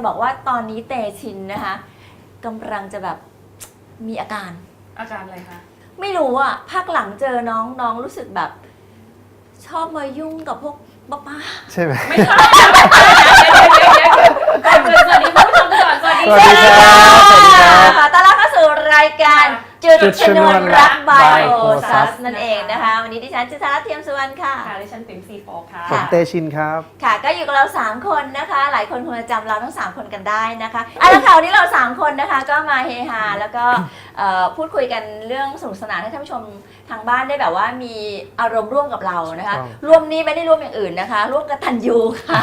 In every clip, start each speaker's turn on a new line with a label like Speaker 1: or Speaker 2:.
Speaker 1: จะบอกว่าตอนนี้เตชินนะคะกำลังจะแบบมีอาการ
Speaker 2: อาการอะไรคะ
Speaker 1: ไม่รู้อะภาคหลังเจอน้องน้องรู้สึกแบบ ชอบมายุ่งกับพวกบ้า
Speaker 3: ใช่ไหม
Speaker 2: ไม่ใช่ก่อนอื่นสวัสดีคุณผู้ชมก่อนสวัสดี
Speaker 3: สวัสดีครับ สวัสดีครับ
Speaker 1: ขอต้อนรับเข้าสู่รายการจุด
Speaker 3: จุด
Speaker 1: ช
Speaker 3: ช
Speaker 1: น
Speaker 3: น
Speaker 1: ว
Speaker 3: วนน
Speaker 1: รัก
Speaker 3: รั
Speaker 1: บากย
Speaker 3: by
Speaker 1: โอซัส
Speaker 3: Osas
Speaker 1: นั่นเองนะคะ วันนี้ดิฉันจิตราเทียมสุวรรณค่ะ
Speaker 2: ค่ะดิฉันปิ่มซีโฟค่ะ
Speaker 3: ผมเตชินครับ
Speaker 1: ค่ะ ก็อยู่กับเรา 3 คนนะคะ หลายคนคงจะจำเราทั้ง 3 คนกันได้นะคะอะแล้วค่ะวันนี้เรา 3 คนนะคะ ก็มาเฮฮาแล้วก็เอ่อพูดคุยกันเรื่องสนุกสนานให้ท่านผู้ชมทางบ้านได้แบบว่ามีอารมณ์ร่วมกับเรานะคะ
Speaker 3: ถูกต้อง
Speaker 1: ร่วมนี้ไม่ได้ร่วมอย่างอื่นนะคะ ร่วมกับตันยูค่ะ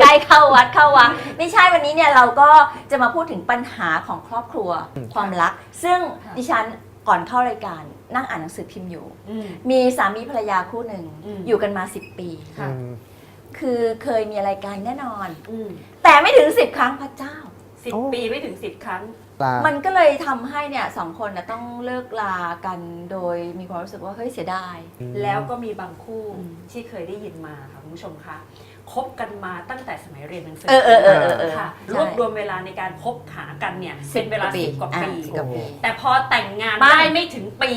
Speaker 1: ใกล้เข้าวัดเข้าวัดไม่ใช่วันนี้เนี่ยเราก็จะมาพูดถึงปัญหาของครอบครัวความรัก ซึ่ง
Speaker 2: ค่ะ
Speaker 1: ดิฉันก่อนเข้ารายการนั่งอ่านหนังสือพิมพ์อยู่
Speaker 2: อืม
Speaker 1: มีสามีภรรยาคู่หนึ่ง
Speaker 2: อืม
Speaker 1: อยู่กันมา10ปี
Speaker 2: ค่ะ
Speaker 3: อืม
Speaker 1: คือเคยมีอะไรกันแน่นอน
Speaker 2: อืม
Speaker 1: แต่ไม่ถึง10ครั้งพระเจ้า
Speaker 2: สิบ
Speaker 3: โอ้
Speaker 2: ปีไม่ถึงสิบครั้ง
Speaker 3: ลา
Speaker 1: มันก็เลยทำให้เนี่ยสองคนนะต้องเลิกลากันโดยมีความรู้สึกว่าเฮ้ยเสียดาย
Speaker 2: แล้วก็มีบางคู่
Speaker 1: อืม
Speaker 2: ที่เคยได้ยินมาค่ะคุณผู้ชมคะคบกันมาตั้งแต่สมัยเรียนหนังสื
Speaker 1: เออเออเออเออเออ
Speaker 2: ค่ะ
Speaker 1: ใช่
Speaker 2: รวบรวมเวลาในการคบหากันเนี่ยเป็นเวลาสิบกว่าปี
Speaker 1: อะสิบกว่าปี
Speaker 2: แต่พอแต่งงาน
Speaker 1: ไม่
Speaker 2: ได้ไม่ถึงปี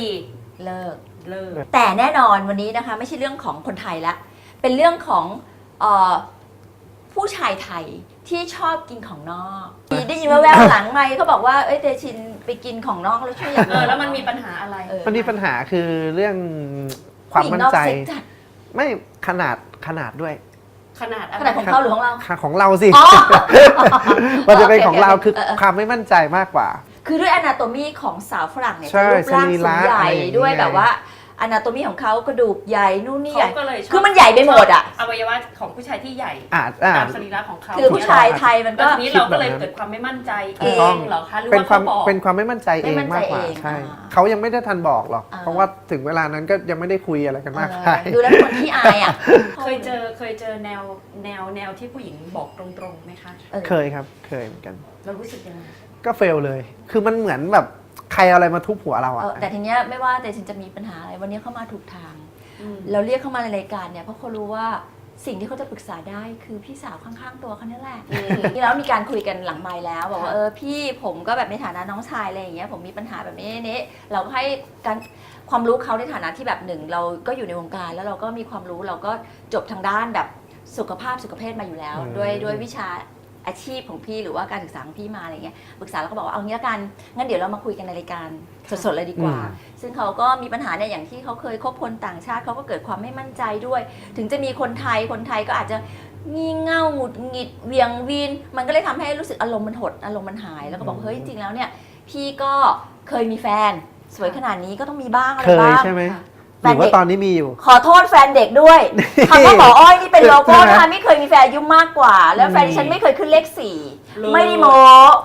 Speaker 1: เลิก
Speaker 2: เลิก
Speaker 1: แต่แน่นอนวันนี้นะคะ ไม่ใช่เรื่องของคนไทยละ เป็นเรื่องของเออ ผู้ชายไทยที่ชอบกินของนอกมีได้ยินแว่วๆหลังไม่เขาบอกว่าเอ้ยเตชินไปกินของนอกแล้วช่วยอย่าง
Speaker 2: เออแล้วมันมีปัญหาอะไร
Speaker 1: เออ
Speaker 3: มันมีปัญหาคือเรื่องความมั่นใจ
Speaker 1: ผู้หญิงอกเซ็กจัด
Speaker 3: ไม่ขนาดขนาดด้วย
Speaker 2: ขนาดอะ
Speaker 1: ข
Speaker 2: ไร
Speaker 1: นาดของเขาหรือของเรา
Speaker 3: ค่ะของเราสิ
Speaker 1: อ๋อ
Speaker 3: มันจะเป็นของเรา
Speaker 1: โอเค
Speaker 3: คือ
Speaker 1: เออเออ
Speaker 3: ความไม่มั่นใจมากกว่า
Speaker 1: คือด้วยอนาโตมีของสาวฝรั่งเนี่ย
Speaker 3: ใช่
Speaker 1: จะรูปร่าง
Speaker 3: สรี
Speaker 1: สู
Speaker 3: ระ
Speaker 1: งใหญ่
Speaker 3: อะไรอย่างเงี้ย
Speaker 1: ด้วยแบบว่า อนาโตมีของเขากระดูกใหญ่นู่นนี่ใหญ่
Speaker 2: เขาก็เลยชบ
Speaker 1: คือมันใหญ่ไปหมดอะ
Speaker 2: อวัยวะของผู้ชายที่ใหญ่
Speaker 3: อาจอ่า
Speaker 2: ตามสรีระของเขา
Speaker 1: คือผู้ชายไทยมัน
Speaker 2: แล้
Speaker 1: ก็
Speaker 2: วทีนี้เราก็เลยเกิดความไม่มั่นใจเอ
Speaker 3: ถูกต้อง
Speaker 2: งเหรอคะหรือ
Speaker 3: เป็น
Speaker 2: ว่า
Speaker 3: ความ
Speaker 2: เขาบอก
Speaker 3: เป็นความไม่มั่นใจเอง
Speaker 1: ไม่มั่นใจ
Speaker 3: มากกว่า
Speaker 1: เอง
Speaker 3: ใช่
Speaker 1: อ่า
Speaker 3: เขายังไม่ได้ทันบอกหรอก
Speaker 1: อ่า
Speaker 3: เพราะว่าถึงเวลานั้นก็ยังไม่ได้คุยอะไรกันมาก
Speaker 1: เออ
Speaker 3: ใช่
Speaker 1: ดูแล้วเป็นคนที่อายอะ
Speaker 2: เคยเจอเคยเจอแนวแนวแนวที่ผู้หญิงบอกตรงๆไหมคะ
Speaker 1: ออ
Speaker 3: เคยครับ เคยเหมือนกัน
Speaker 2: เรารู้สึกยังไง
Speaker 3: ก็เฟลเลย คือมันเหมือนแบบ ใครเอาอะไรมาทุบหัวเรา
Speaker 1: เอ
Speaker 3: อะ
Speaker 1: อแต่ทีเนี้ยไม่ว่าแต่ฉันจะมีปัญหาอะไรวันนี้เข้ามาถูกทาง
Speaker 2: อืม
Speaker 1: เราเรียกเข้ามาในรายการเนี่ยเพราะเขารู้ว่าสิ่งที่เขาจะปรึกษาได้คือพี่สาวข้างๆตัวเขาเนี่ยแหละ
Speaker 2: อืม
Speaker 1: ที่แล้วมีการคุยกันหลังไมค์แล้วบอกว่า
Speaker 2: ค่ะ
Speaker 1: เออพี่ผมก็แบบในฐานะน้องชายอะไรอย่างเงี้ยผมมีปัญหาแบบนี้นี้เราก็ให้การความรู้เขาในฐานะที่แบบหนึ่งเราก็อยู่ในวงการแล้วเราก็มีความรู้เราก็จบทางด้านแบบสุขภาพสุขภาพมาอยู่แล้ว
Speaker 3: อืม
Speaker 1: ด้วยด้วยวิชา อาชีพของพี่หรือว่าการศึกษาของพี่มาอะไรเงี้ยปรึกษาแล้วก็บอกว่าเอางี้ละกันงั้นเดี๋ยวเรามาคุยกันในรายการสดๆเลยดีกว่า ซึ่งเขาก็มีปัญหาเนี่ยอย่างที่เขาเคยคบคนต่างชาติเขาก็เกิดความไม่มั่นใจด้วย ถึงจะมีคนไทยคนไทยก็อาจจะงี่เง่าหงุดหงิดเวียงวีนมันก็เลยทำให้รู้สึกอารมณ์มันหดอารมณ์มันหายแล้วก็บอก
Speaker 3: อืม
Speaker 1: เฮ้ยจริงๆแล้วเนี่ยพี่ก็เคยมีแฟนสวยขนาดนี้ก็ต้องมีบ้างอะไร
Speaker 3: เคย
Speaker 1: บ้าง
Speaker 3: ใช่ไหม
Speaker 2: ค่ะ
Speaker 3: หรือว่าตอนนี้มีอยู่
Speaker 1: ขอโทษแฟนเด็กด้วยคำว่าหมออ้อยนี่เป็นโลโก้
Speaker 3: ใช่ไหม
Speaker 1: นะคะไม่เคยมีแฟนอายุมากกว่า แล้วแฟน
Speaker 3: อืม
Speaker 1: ดิฉันไม่เคยขึ้นเลขสี่
Speaker 2: เลย
Speaker 1: ไม่ได้โม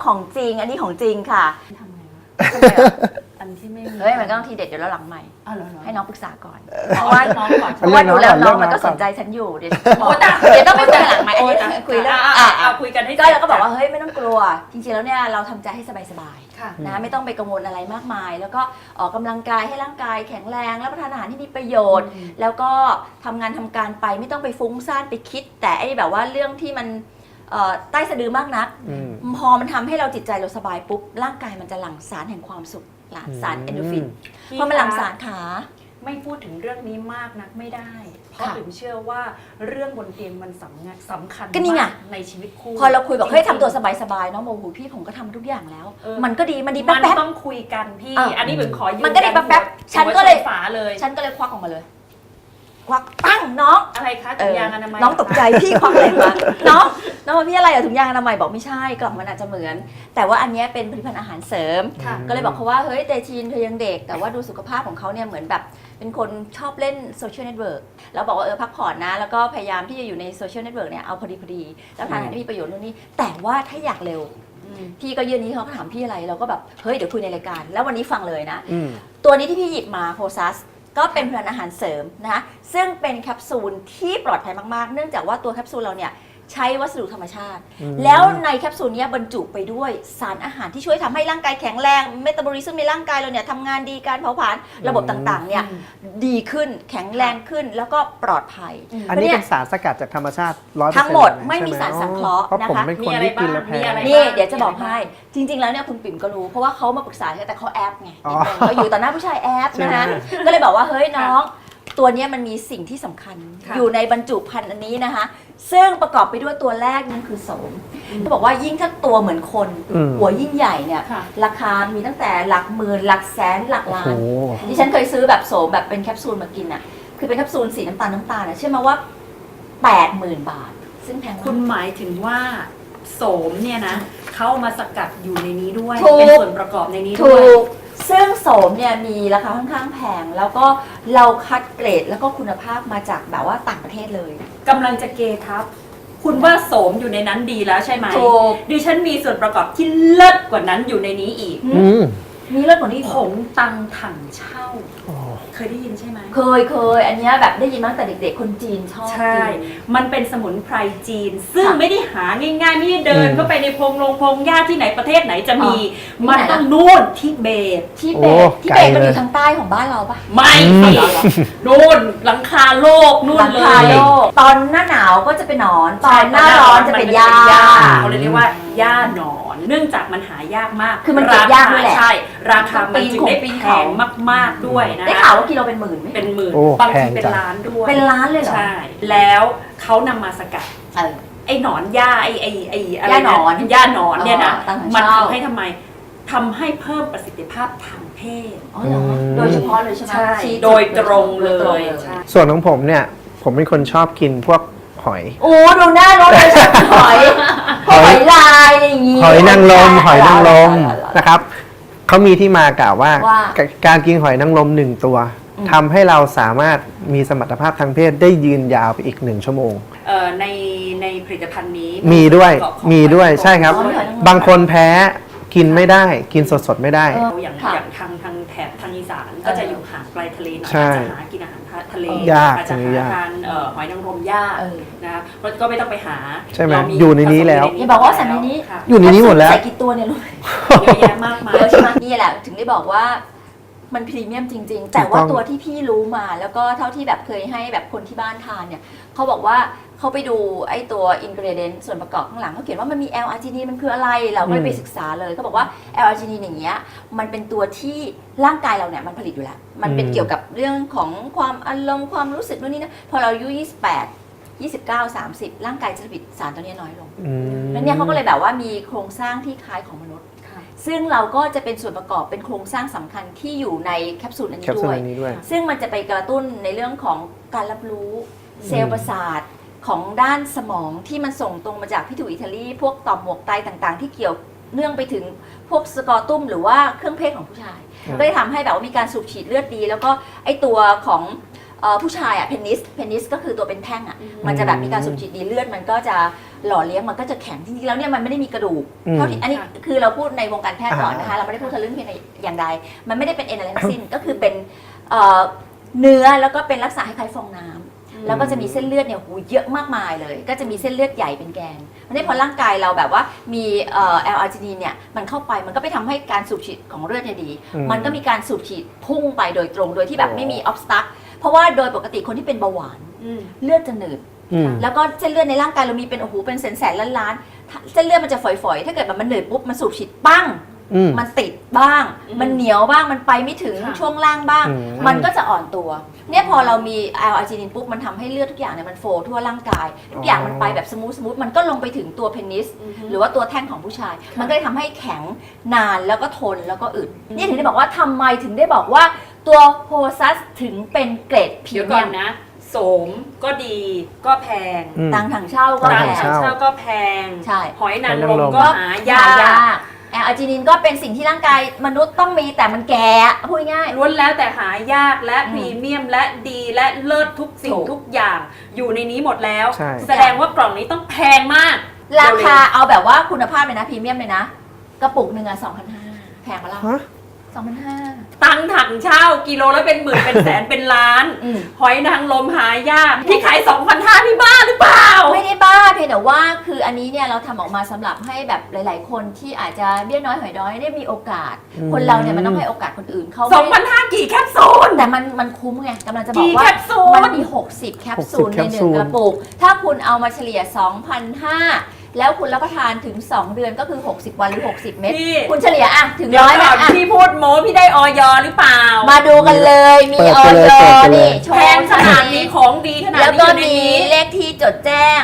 Speaker 1: ของจริง อันนี้ของจริงค่ะ
Speaker 2: ทำไงวะ
Speaker 1: ทำไม อะ
Speaker 2: อันที่ไม่มี
Speaker 1: เฮ้ยมันก็ต้องทีเด็ดเดี๋ยวแล้วหลังใหม่
Speaker 2: อ้าวเหรอเหรอ
Speaker 1: ให้น้องปรึกษาก่อน
Speaker 2: เพราะ
Speaker 1: เพราะ
Speaker 2: ว่า
Speaker 1: ว่า
Speaker 2: น้องก่อน
Speaker 1: เพราะว่าดูแล้วน้อง
Speaker 3: เรื่
Speaker 1: มั
Speaker 3: อนง
Speaker 1: ก็
Speaker 3: ก่อน
Speaker 1: สนใจฉันอยู่เดี๋ยว
Speaker 2: โอ้ตาย
Speaker 1: เดี๋ยวต้องไปคุยกันหลังไหมค์อันนี้
Speaker 2: โอ้
Speaker 1: คุยเรื่อง
Speaker 2: อะ
Speaker 1: อะ
Speaker 2: อะอะคุยกันให้
Speaker 1: ก็เราก็บอกว่าเฮ้ยไม่ต้องกลัว จริงๆแล้วเนี่ยเราทำใจให้สบาย
Speaker 2: ค่ะ
Speaker 1: ๆนะไม่ต้องไปกังวลอะไรมากมาย แล้วก็ออกกำลังกายให้ร่างกายแข็งแรงรับประทานอาหารที่มีประโยชน์
Speaker 2: อืม
Speaker 1: แล้วก็ทำงานทำการไปไม่ต้องไปฟุ้งซ่านไปคิด แต่ไอ้แบบว่าเรื่องที่มันเอ่อใต้สะดือมากนัก
Speaker 3: อืม
Speaker 1: พอมันทำให้เราจิตใจเราสบายปุ๊บร่างกายมันจะหลั่งสารแห่งความสุข หลั่งสารเอนโดรฟิน
Speaker 2: พี่
Speaker 1: พอมันหลั่ง
Speaker 2: คะ
Speaker 1: สารขา
Speaker 2: ไม่พูดถึงเรื่องนี้มากนักไม่ได้ เพราะ
Speaker 1: ค่ะ
Speaker 2: ถึงเชื่อว่าเรื่องบนเตียงมันสำคัญสำคัญ
Speaker 1: ก็นี่ไง
Speaker 2: มากในชีวิตคู่
Speaker 1: พอเราคุยบอกเฮ้ย
Speaker 2: จริงๆ
Speaker 1: ทำตัวสบายๆเนาะโมโหพี่ผมก็ทำทุกอย่างแล้ว
Speaker 2: เออ
Speaker 1: มันก็ดีมันดี
Speaker 2: มัน
Speaker 1: แป๊บ
Speaker 2: ต้องคุยกันพี่
Speaker 1: อะ
Speaker 2: อันนี้เหมือนขอยืน
Speaker 1: มันก็ได้
Speaker 2: ยั
Speaker 1: แป๊บๆ
Speaker 2: หัว
Speaker 1: ฉันก็เลย
Speaker 2: หัวชนฝาเลย
Speaker 1: ๆฉันก็เลยควักออกมาเลย ควักปั้งน้อง
Speaker 2: อะไรคะ
Speaker 1: เอ
Speaker 2: ถุง
Speaker 1: อยา
Speaker 2: งอนามัย
Speaker 1: น้องตกใจพี่ควักอะไรมาน้อง น้องมาพี่อะไรอะถุงยางอนามัยบอกไม่ใช่กล่องมันอาจจะเหมือน แต่ว่าอันเนี้ยเป็นผลิตภัณฑ์อาหารเสริม
Speaker 2: ค่ะ
Speaker 1: ก็เลยบอกเขาว่าเฮ้ยเตชินเธอยังเด็ก แต่ว่าดูสุขภาพของเขาเนี่ยเหมือนแบบ เป็นคนชอบเล่นโซเชียลเน็ตเวิร์กแล้วบอกว่าเออพักผ่อนนะ แล้วก็พยายามที่จะอยู่ในโซเชียลเน็ตเวิร์กเนี่ยเอาพอดีพอดีแล้วทานอาหารที่มีประโยชน์นู่นนี่แต่ว่าถ้าอยากเร็ว
Speaker 2: อืม
Speaker 1: พี่ก็ยื่นนี้เขาก็ถามพี่อะไรเราก็แบบเฮ้ยเดี๋ยวคุยในรายการ แล้ววันนี้ฟังเลยนะ
Speaker 3: อืม
Speaker 1: ตัวนี้ที่พี่หยิบมาโฮซัสก็เป็นผลิตภัณฑ์อาหารเสริมนะคะซึ่งเป็นแคปซูลที่ปลอดภัยมาก ๆ เนื่องจากว่าตัวแคปซูลเราเนี่ย ใช้วัสดุธรรมชาติ
Speaker 3: อืม
Speaker 1: แล้วในแคปซูลเนี้ยบรรจุไปด้วยสารอาหารที่ช่วยทำให้ร่างกายแข็งแรงเมตาบอลิซึมในร่างกายเราเนี่ยทำงานดีการเผาผลาญระบบต่างๆเนี่ยดีขึ้นแข็งแรงขึ้นแล้วก็ปลอดภัย
Speaker 3: อันนี้เป็นสารสกัดจากธรรมชาติร้อย
Speaker 1: ทั้งหมดไม่มีสารสังเคราะห์
Speaker 3: เพราะผม
Speaker 1: นะคะ
Speaker 3: เป็นคนที่กินแล้วแพ้
Speaker 2: มีอะไรบ้าง
Speaker 1: นี่เดี๋ยวจะบอกให้จริง ๆ แล้วเนี่ยคุณปิ่มก็รู้เพราะว่าเขามาปรึกษาแต่เขาแอปไง
Speaker 3: อ๋อ
Speaker 1: เขาอยู่ต่อหน้าผู้ชายแอป
Speaker 3: ใช่ไหม
Speaker 1: นะคะก็เลยบอกว่าเฮ้ยน้อง ตัวเนี้ยมันมีสิ่งที่สำคัญ
Speaker 2: ค่ะ
Speaker 1: อยู่ในบรรจุภัณฑ์อันนี้นะคะ ซึ่งประกอบไปด้วยตัวแรกนั่นคือโสมเขาบอกว่ายิ่งถ้าตัวเหมือนคน
Speaker 3: อืม
Speaker 1: หัวยิ่งใหญ่เนี่ย
Speaker 2: ค่ะ
Speaker 1: ราคามีตั้งแต่หลักหมื่นหลักแสนหลัก
Speaker 3: โอ้
Speaker 1: ล้า
Speaker 3: โห
Speaker 1: น ดิฉันเคยซื้อแบบโสมแบบเป็นแคปซูลมากินอะ คือเป็นแคปซูลสีน้ำตาลน้ำตาลนะเชื่อไหมาว่า80,000บาท ซึ่งแพงมาก
Speaker 2: คุณหมายถึงว่าโสมเนี่ยนะ เขาเอามาสกัดอยู่ในนี้ด้วย
Speaker 1: ถูก
Speaker 2: เป็นส่วนประกอบในนี้ด้
Speaker 1: ถู
Speaker 2: วย
Speaker 1: ก ซึ่งโสมเนี่ยมีราคาค่อนข้างแพง แล้วก็เราคัดเกรดแล้วก็คุณภาพมาจากแบบว่าต่างประเทศเลย
Speaker 2: กำลังจะเกทับ คุณว่าโสมอยู่ในนั้นดีแล้วใช่ไหม
Speaker 1: ถูก
Speaker 2: ดิฉันมีส่วนประกอบที่เลิศกว่านั้นอยู่ในนี้อีก
Speaker 3: อืม
Speaker 1: มีเลือดกว่านี้อีก
Speaker 2: ผ
Speaker 1: เหรอง
Speaker 2: ตังถังเช่า
Speaker 3: โอ้
Speaker 2: เคยได้ยินใช่ไหม
Speaker 1: เคยเคยอันเนี้ยแบบได้ยินมาตั้งแต่เด็กๆ คนจีนชอบ
Speaker 2: ใช่
Speaker 1: กิน
Speaker 2: มันเป็นสมุนไพรจีน ซึ่ง
Speaker 1: ค่ะ
Speaker 2: ไม่ได้หาง่ายๆ ไม่ได้เดิน
Speaker 3: อืม
Speaker 2: เข้าไปในพงลงพงหญ้าที่ไหนประเทศไหนจะมี
Speaker 1: อ๋อ
Speaker 2: มัน
Speaker 1: ที่ไหนนะ
Speaker 2: ต้องนู่นที่เบต
Speaker 1: ที่เบ
Speaker 3: โอ้
Speaker 1: ตที่เบต
Speaker 3: ไกล
Speaker 1: มันอ
Speaker 3: เลย
Speaker 1: ยู่ทางใต้ของบ้านเราปะ
Speaker 2: ไม่
Speaker 3: อืม
Speaker 2: สินู่นหลังคาโลกนู่
Speaker 1: ห
Speaker 2: น
Speaker 1: ลัง
Speaker 2: เล
Speaker 1: คาย โลกตอนหน้าหนาวก็จะเป็นหนอน ตอนหน้าร้อนจะเป็นหญ้า
Speaker 2: เขาเลยเรียกว่าหญ้าหนอน เนื่องจากมันหายากมาก
Speaker 1: คือมันเก็บยากด้วยแหละ
Speaker 2: ใช่ ราคามันจึงได้
Speaker 1: ปีน
Speaker 2: แพ
Speaker 1: เขา
Speaker 2: งมาก ๆด้วยนะ
Speaker 1: ได้ข่าวว่ากิโลเป็นหมื่นไหม
Speaker 2: เป็นหมื่น
Speaker 3: โอ้
Speaker 2: บางที
Speaker 3: แพง
Speaker 2: เป็น
Speaker 3: จัง
Speaker 2: ล้านด้วย
Speaker 1: เป็นล้านเลยเหรอ
Speaker 2: ใช่แล้วเขานำมาสกัด
Speaker 1: เออ
Speaker 2: ไอ้หนอนหญ้าไอ้ไอ้ไอ้อะไร
Speaker 1: หญ้าหนอน
Speaker 2: หญ้าหนอนเนี่ยนะ
Speaker 1: อ๋อตั้งแต่
Speaker 2: มัน
Speaker 1: เช้า
Speaker 2: ทำให้ทำไมทำให้เพิ่มประสิทธิภาพทางเพศ
Speaker 1: อ๋อเหรอ
Speaker 3: อืม
Speaker 1: โดยเฉพาะเลยใช่ไหม
Speaker 2: ใช่
Speaker 1: ชี้จุ
Speaker 2: โดยตรงเล
Speaker 1: โดตรง
Speaker 2: ยใช่
Speaker 3: ส่วนของผมเนี่ย ผมเป็นคนชอบกินพวก หอย
Speaker 1: โอ้ดูหน้ารถเลยชอบหอยหอยลายอะไรอย่างงี้
Speaker 3: หอยนางรมหอยนางรม
Speaker 1: เหรอ
Speaker 3: นะครับเขามีที่มากล่าวว่า
Speaker 1: ว่า
Speaker 3: การกินหอยนางรมหนึ่งตัว
Speaker 1: อืม
Speaker 3: ทำให้เราสามารถมีสมรรถภาพทางเพศได้ยืนยาวไปอีกหนึ่งชั่วโมง
Speaker 2: เอ่อในในผลิตภัณฑ์นี้
Speaker 3: มีด้วย
Speaker 2: ส่นประกอบของ
Speaker 3: มีด้วย
Speaker 2: หอ
Speaker 3: ใช่ครับ
Speaker 1: อ๋อมีหอยนางรม
Speaker 3: บางคนแพ้กินไม่ได้ กินสดๆไม่ได้
Speaker 1: เออ
Speaker 2: อย่าง
Speaker 1: ค่ะ
Speaker 2: อย่างทางทางแถบทางอีสานก็จะอยู่ห่างไกลทะเลหน่อย
Speaker 3: ใช่
Speaker 2: อาจจะหากินอาหารทะเล
Speaker 3: ยาก
Speaker 2: อาจจะ
Speaker 3: ตรงนี้าก
Speaker 2: หายทานเอ่อหอยนางรมยาก
Speaker 1: เออ
Speaker 2: นะครับก็ไม่ต้องไปหา
Speaker 3: ใช่ไหม
Speaker 2: เรา
Speaker 3: อยู่ในนี้แล้ว
Speaker 1: อย่าบอกว่าใส่ในนี้
Speaker 2: ค่ะ
Speaker 3: อยู่ในนี้หมดแล้ว
Speaker 1: ใส่กี่ตัวเนี่ยลูก
Speaker 2: เยอะแยะมากมาย
Speaker 1: เยอะใช่ไหมนี่แหละถึงได้บอกว่ามันพรีเมียมจริง ๆ แต่ว่า
Speaker 3: ถูกต้อง
Speaker 1: ตัวที่พี่รู้มา แล้วก็เท่าที่แบบเคยให้แบบคนที่บ้านทานเนี่ยเขาบอกว่า เขาไปดูไอ้ตัวอินกรีเดนต์ส่วนประกอบข้างหลังเขาเขียนว่ามันมีแอลอาร์จินีนมันคืออะไร เราก็เลยไปศึกษาเลยเขาบอกว่าแอลอาร์จินีนอย่างเงี้ยมันเป็นตัวที่ร่างกายเราเนี่ยมันผลิตอยู่แล้ว มันเป็น
Speaker 3: อืม
Speaker 1: เกี่ยวกับเรื่องของความอารมณ์ความรู้สึกนู่นนี่นะพอเราอายุ28 29 30 ร่างกายจะผลิตสารตัวนี้น้อยลง
Speaker 3: อืม
Speaker 1: แล้วเนี่ยเขาก็เลยแบบว่ามีโครงสร้างที่คล้ายของมนุษย์ซึ่งเราก็จะเป็นส่วนประกอบเป็นโครงสร้างสำคัญที่อยู่ในแคปซูลอัน
Speaker 3: แค
Speaker 1: นี้
Speaker 3: ปซู
Speaker 1: ด้
Speaker 3: ล
Speaker 1: วย
Speaker 3: อันนี้ด้วย
Speaker 1: ซึ่งมันจะไปกระตุ้นในเรื่องของการรับรู้เซลล์ประสาท ของด้านสมองที่มันส่งตรงมาจากพิถุอิตาลีพวกต่อมหมวกไตต่างๆ ที่เกี่ยวเนื่องไปถึงพวกสกอร์ตุ้มหรือว่าเครื่องเพศของผู้ชาย
Speaker 3: อืม
Speaker 1: ก็เลยทำให้แบบว่ามีการสูบฉีดเลือดดี แล้วก็ไอตัวของเอ่อผู้ชายอะเพนิสเพนิสก็คือตัวเป็นแท่งอะมันจะแบบมีการสูบฉีดดีเลือดมันก็จะหล่อเลี้ยงมันก็จะแข็งจริงๆแล้วเนี่ยมันไม่ได้มีกระดูก
Speaker 3: อืม
Speaker 1: เท่าที่อันนี้
Speaker 2: ค่ะ
Speaker 1: คือเราพูดในวงการแพทย์ก่อนนะคะ
Speaker 3: อ่า
Speaker 1: เราไม่ได้พูดทะลึ่งเพียงอย่างใด มันไม่ได้เป็นเอ็นอะไรทั้งสิ้นก็คือเป็นเอ่อเนื้อแล้วก็เป็นรักษาให้คล้ายฟองน้ำ แล้วก็จะมีเส้นเลือดเนี่ยหูเยอะมากมายเลย ก็จะมีเส้นเลือดใหญ่เป็นแกนมันได้พอร่างกายเราแบบว่ามีเอ่อแอลอาร์จินีนเนี่ยมันเข้าไปมันก็ไปทำให้การสูบฉีดของเลือดเนี่ยดี
Speaker 3: อืม
Speaker 1: มันก็มีการสูบฉีดพุ่งไปโดยตรงโดยที่แบบไม่มีออฟสตั๊กเพราะว่าโดยปกติคนที่เป็นเบาหวาน
Speaker 2: อืม
Speaker 1: เลือดจะหนืด
Speaker 3: อืม
Speaker 1: แล้วก็เส้นเลือดในร่างกายเรามีเป็นโอ้โหเป็นแสนแสนล้านล้านๆเส้นเลือดมันจะฝอยๆ ถ้าเกิดแบบมันหนืดปุ๊บมันสูบฉีดปั้ง
Speaker 3: อืม
Speaker 1: มันติดบ้าง
Speaker 2: อืม
Speaker 1: มันเหนียวบ้าง มันไปไม่ถึง
Speaker 2: ค่ะ
Speaker 1: ช่วงล่างบ้าง
Speaker 3: อืม
Speaker 1: มันก็จะอ่อนตัว เนี่ยพอเรามีแอลอาร์จินินปุ๊บมันทำให้เลือดทุกอย่างเนี่ยมันโฟลทั่วร่างกาย ทุกอย่างมันไปแบบสมูทสมูทมันก็ลงไปถึงตัวเพนิส หรือว่าตัวแท่งของผู้ชาย มันก็เลยทำให้แข็งนานแล้วก็ทนแล้วก็อึด
Speaker 2: อืม
Speaker 1: นี่ถึงได้บอกว่าทำไมถึงได้บอกว่าตัวโพซัสถึงเป็นเกรดพรี
Speaker 2: เดี๋ยว
Speaker 1: เมี
Speaker 2: ก่อยน
Speaker 1: ม
Speaker 2: นะ โสมก็ดีก็แพง
Speaker 3: อืม
Speaker 1: ตังถังเช่าก็
Speaker 3: ตั
Speaker 1: แพ
Speaker 3: งถั
Speaker 1: ง
Speaker 3: เช่า
Speaker 2: เช่า ก็แพง
Speaker 1: ใช่
Speaker 2: หอยนาง
Speaker 3: หอยนาง
Speaker 2: ร
Speaker 3: ร
Speaker 2: ม
Speaker 3: ม
Speaker 2: ก็หายา
Speaker 1: หากยาก แอลอาร์จินินก็เป็นสิ่งที่ร่างกายมนุษย์ต้องมีแต่มันแก่พูดง่าย
Speaker 2: ล้วนแล้วแต่หายากและ
Speaker 1: อืม
Speaker 2: พรีเมียมและดีและเลิศทุกสิ่ง
Speaker 1: ถูก
Speaker 2: ทุกอย่างอยู่ในนี้หมดแล้ว
Speaker 3: ใช่
Speaker 2: แสดงว่ากล่องนี้ต้องแพงมาก
Speaker 1: ราคาเอาแบบว่าคุณภาพเลยนะพรีเมียมเลยนะ กระปุกหนึ่งอะสองพันห้าแพงปะล่ะ
Speaker 3: ฮะ
Speaker 1: สองพันห้า
Speaker 2: ตังค์ถังเช่ากิโลละเป็นหมื่นเป็นแสน เป็นล้าน
Speaker 1: อืม
Speaker 2: หอยนางรมหายากพี่ขาย2,500พี่บ้าหรือเปล่า
Speaker 1: ไม่ได้บ้าเพียงแต่ว่าคืออันนี้เนี่ยเราทำออกมาสำหรับให้แบบหลาย ๆ คนที่อาจจะเบี้ยน้อยหอยน้อยได้มีโอกาส
Speaker 3: อืม
Speaker 1: คนเราเนี่ยมันต้องให้โอกาสคนอื่นเขา
Speaker 2: สอง
Speaker 1: ไม่
Speaker 2: พันห้ากี่แคปซูล
Speaker 1: แต่มันมันคุ้มไงกำลังจะบอก
Speaker 2: กี่
Speaker 1: ว่า
Speaker 2: แคปซูล
Speaker 1: มันมี 60 แคปซูล
Speaker 3: 60
Speaker 1: ในหนึ่งกระปุก ถ้าคุณเอามาเฉลี่ย 2,500 แล้วคุณรับประทานถึง 2 เดือนก็คือ 60 วันหรือ 60 เม็ด
Speaker 2: พี่
Speaker 1: คุณเฉลี่ยอะถึง
Speaker 2: เดี๋ยว
Speaker 1: ร้อย
Speaker 2: ก่
Speaker 1: นะ
Speaker 2: อน
Speaker 1: อะ
Speaker 2: พี่พูดโม้พี่ได้ออยหรือเปล่า
Speaker 1: มาดูกันเลยมี
Speaker 3: เปิด
Speaker 1: อ
Speaker 3: ไป
Speaker 1: อ
Speaker 3: เลย
Speaker 1: ย
Speaker 3: เปิดไปเลย
Speaker 1: นี่โช
Speaker 2: แพง
Speaker 1: ว์
Speaker 2: ขนาดนี้ของดีขนาด
Speaker 1: แล้ว
Speaker 2: นี้
Speaker 1: ก็
Speaker 2: อยู่ใน
Speaker 1: มี
Speaker 2: นี้
Speaker 1: เลขที่จดแจ้ง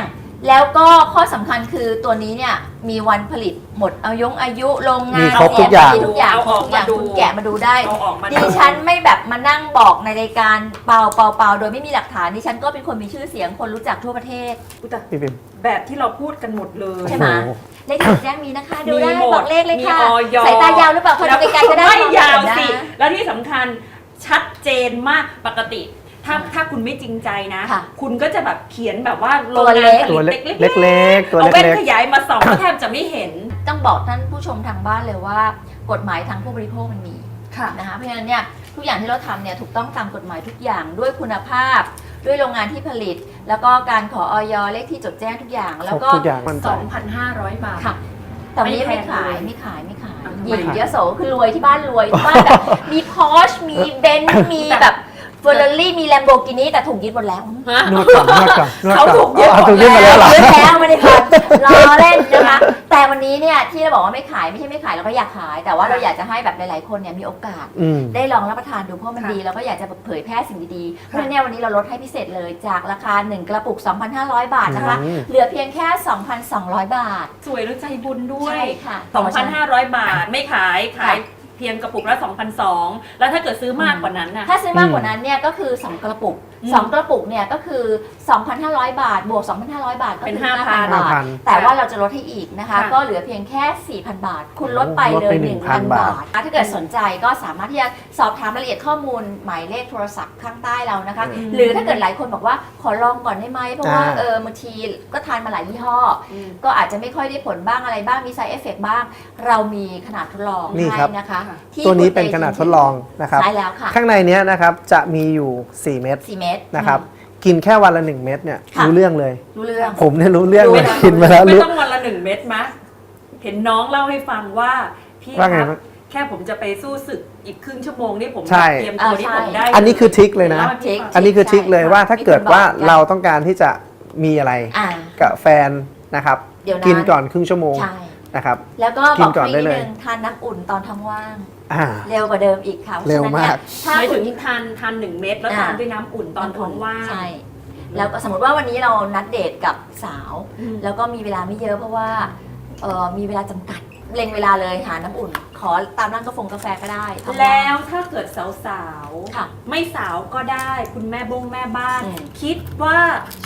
Speaker 1: แล้วก็ข้อสำคัญคือตัวนี้เนี่ยมีวันผลิตหมดอายุอายุโรงงาน
Speaker 3: มีครบทุกอย่าง
Speaker 1: มีทุกอย่าง
Speaker 2: เอาออก
Speaker 1: ทุกอย่าง
Speaker 2: มาดู
Speaker 1: คุณแกะมาดูได้
Speaker 2: เอาออกมา
Speaker 1: ดิฉันไม่แบบมานั่งบอกในรายการเปล่าเปล่าเปล่าโดยไม่มีหลักฐานดิฉันก็เป็นคนมีชื่อเสียงคนรู้จักทั่วประเทศ
Speaker 2: อุ๊ยแต่
Speaker 3: พี่ปิม
Speaker 2: แบบที่เราพูดกันหมดเลย
Speaker 1: ใช่ไหม
Speaker 3: โอ้โเล
Speaker 1: ขที่จดแจ้งมีนะคะ ดูได้
Speaker 2: มีหมด
Speaker 1: บอกเลขเลยค่ะ
Speaker 2: มีออย
Speaker 1: สายตายาวหรือเปล่าคนดูไกลๆก็ได้
Speaker 2: ไม่ยาว
Speaker 1: มอง
Speaker 2: สิ
Speaker 1: เห็นนะ
Speaker 2: แล้วที่สำคัญชัดเจนมากปกติ ถ้าถ้าคุณไม่จริงใจนะ
Speaker 1: ค่ะ
Speaker 2: คุณก็จะแบบเขียนแบบว่าโร
Speaker 1: ตั
Speaker 2: ง
Speaker 1: ว
Speaker 2: งา
Speaker 1: เล็
Speaker 2: น
Speaker 1: ก
Speaker 2: ผ
Speaker 3: ตัว
Speaker 2: ลิต
Speaker 3: เล็ก
Speaker 2: เล็ก
Speaker 3: เล็กๆตัว
Speaker 2: เอาแว่น
Speaker 3: เล็ก
Speaker 2: ขยายมาส่องก็แทบจะไม่เห็น
Speaker 1: ต้องบอกท่านผู้ชมทางบ้านเลยว่า กฎหมายทางผู้บริโภคมันมี
Speaker 2: ค่ะ
Speaker 1: นะคะเพราะฉะนั้นเนี่ยทุกอย่างที่เราทำเนี่ยถูกต้องตามกฎหมายทุกอย่างด้วยคุณภาพ ด้วยโรงงานที่ผลิต แล้วก็การขอออยเลขที่จดแจ้งทุกอย่าง
Speaker 3: ๆ
Speaker 1: แล้ว
Speaker 3: ครบ
Speaker 1: ก็
Speaker 3: ทุกอย่างมันใจ
Speaker 2: 2,500 บาท
Speaker 1: ค่ะแต่วันนี้
Speaker 2: ไม่
Speaker 1: ไม่
Speaker 2: แพง
Speaker 1: ขาย
Speaker 2: เลย
Speaker 1: ไม่ขายไม่ขาย
Speaker 2: อะ
Speaker 1: หญิง
Speaker 3: ไม่ขาย
Speaker 1: เยโสคือรวยที่บ้านรวยที่บ้านแบบมีพอชมีเบนซ์มีแบบ เฟอร์รารี่มีแลมโบกินีแต่ถูกยึดหมดแล้ว
Speaker 2: ฮะ
Speaker 3: นวดก่อนนวดก่อนนวดก่อน
Speaker 2: เขาถูกยึด
Speaker 3: อ๋อถูกยึดมาแล้วเหรอ
Speaker 1: ยึดแล้วไม่ได้พันรอเล่นนะคะ แต่วันนี้เนี่ยที่เราบอกว่าไม่ขายไม่ใช่ไม่ขายเราก็อยากขาย แต่ว่าเราอยากจะให้แบบหลายๆคนเนี่ยมีโอกาส
Speaker 3: อืม
Speaker 1: ได้ลองรับประทานดูเพราะมัน
Speaker 2: ค่ะ
Speaker 1: ดีแล้วก็อยากจะเผยแพร่สิ่งดีๆเพราะฉะนั้นเนี่ยวันนี้เราลดให้พิเศษเลยจากราคา 1 กระปุก 2,500 บาทนะคะ
Speaker 3: อืม
Speaker 1: เหลือเพียงแค่ 2,200 บาท
Speaker 2: สวยแล้วใจบุญด้วย
Speaker 1: ใช่ค่ะ
Speaker 2: 2,500 บาทไม่ขายขาย เพียงกระปุกละ2,200แล้วถ้าเกิดซื้อมากกว่านั้นน่ะ
Speaker 1: ถ้าซื้อมากกว่านั้นเนี่ยก็คือ 2 กระปุก
Speaker 2: อืม
Speaker 1: 2 กระปุกเนี่ยก็คือ 2,500 บาท บวก 2,500 บาทก็
Speaker 2: เป็น
Speaker 1: คือ
Speaker 2: 5,000
Speaker 1: 5,000บาท
Speaker 3: 5,000
Speaker 1: แต่ว่าเราจะลดให้อีกนะคะ
Speaker 2: ค่ะ
Speaker 1: ก็เหลือเพียงแค่ 4,000 บาท คุณลดไป
Speaker 3: ลด
Speaker 1: เล
Speaker 3: ไป
Speaker 1: ย
Speaker 3: 1,000
Speaker 1: 1,000 บาทถ้าเกิดสนใจก็สามารถที่จะสอบถามรายละเอียดข้อมูลหมายเลขโทรศัพท์ข้างใต้เรานะคะ
Speaker 3: อืม
Speaker 1: หรือถ้าเกิดหลายคนบอกว่าขอลองก่อนได้ไหมเพราะว่า
Speaker 3: อ่า
Speaker 1: เออบางทีก็ทานมาหลายยี่ห้อ ก็อาจจะไม่ค่อยได้ผลบ้างอะไรบ้างมี side effect บ้าง เรามีขนาดทดลอง
Speaker 3: นี่
Speaker 1: ให้
Speaker 3: ครับ
Speaker 1: นะคะที่
Speaker 3: ตัวนี้
Speaker 1: คุณ
Speaker 3: เป็นขนาดทดลองนะครับ
Speaker 1: ใช่แล้วค่ะ
Speaker 3: ข้างในเนี้ยนะครับจะมีอยู่ 4 เม็ด
Speaker 1: 4เมตร
Speaker 3: นะครับ กินแค่วันละ 1 เม็ดเนี่ย
Speaker 1: ค่ะ
Speaker 3: รู้เรื่องเลย
Speaker 1: รู้เรื่อง
Speaker 3: ผมเนี่ยรู้เรื่อง
Speaker 1: รู้
Speaker 3: เลย
Speaker 1: นะ
Speaker 3: กินมาแล้ว
Speaker 2: ไม่
Speaker 3: รู้
Speaker 2: ต้องวันละหนึ่งเม็ดมะเห็นน้องเล่าให้ฟังว่า พี่
Speaker 3: ว่าไง
Speaker 2: ครับ
Speaker 3: บ้าง
Speaker 2: แค่ผมจะไปสู้ศึกอีกครึ่งชั่วโมงนี่ผม
Speaker 3: ใช่
Speaker 2: เตรียมตัวนี่
Speaker 1: อ่าใช่
Speaker 2: ผมได้
Speaker 3: อันนี้คือทริคเลยนะ
Speaker 2: ล่าให้ฟัง
Speaker 3: อันนี้คือทริคเลยว่าถ้าเกิดว่า
Speaker 1: มีคนบอกกัน
Speaker 3: เราต้องการที่จะมีอะไร
Speaker 1: อ่า
Speaker 3: กับแฟนนะครับ
Speaker 1: เดี๋ยวนะ
Speaker 3: กินก่อนครึ่งชั่วโมง
Speaker 1: ใช่
Speaker 3: นะครับ
Speaker 1: แล้วก็
Speaker 3: กิ
Speaker 1: บอนก
Speaker 3: ก่อน
Speaker 1: ฟรี
Speaker 3: ได้
Speaker 1: นิด
Speaker 3: เลย
Speaker 1: นึงทานน้ำอุ่นตอนท้องว่าง
Speaker 3: อ่า
Speaker 1: เร็วกว่าเดิมอีกค่ะพะฉะนั้น
Speaker 3: เร็วมาก
Speaker 1: นี่ยถ้า
Speaker 2: หมาย
Speaker 1: คุ
Speaker 2: ถึ
Speaker 1: ณ
Speaker 2: งทานทานหนึ่งเม็ดแล้ว
Speaker 1: อ่า
Speaker 2: ทานด้วยน้ำอุ่นตอนท้องว่าง
Speaker 1: ใช่แล้วก็สมมติว่าวันนี้เรานัดเดทกับสาว
Speaker 2: อืม
Speaker 1: แล้วก็มีเวลาไม่เยอะเพราะว่าเอ่อมีเวลาจำกัดเล็งเวลาเลยหาน้ำอุ่นขอตามร้านกาแฟกาแฟก็ได้ทำได้
Speaker 2: แล้วถ้าเกิดสาว
Speaker 1: ค่ะ
Speaker 2: ๆไม่สาวก็ได้คุณแม่บงแม่บ้าน
Speaker 1: อืม
Speaker 2: คิดว่า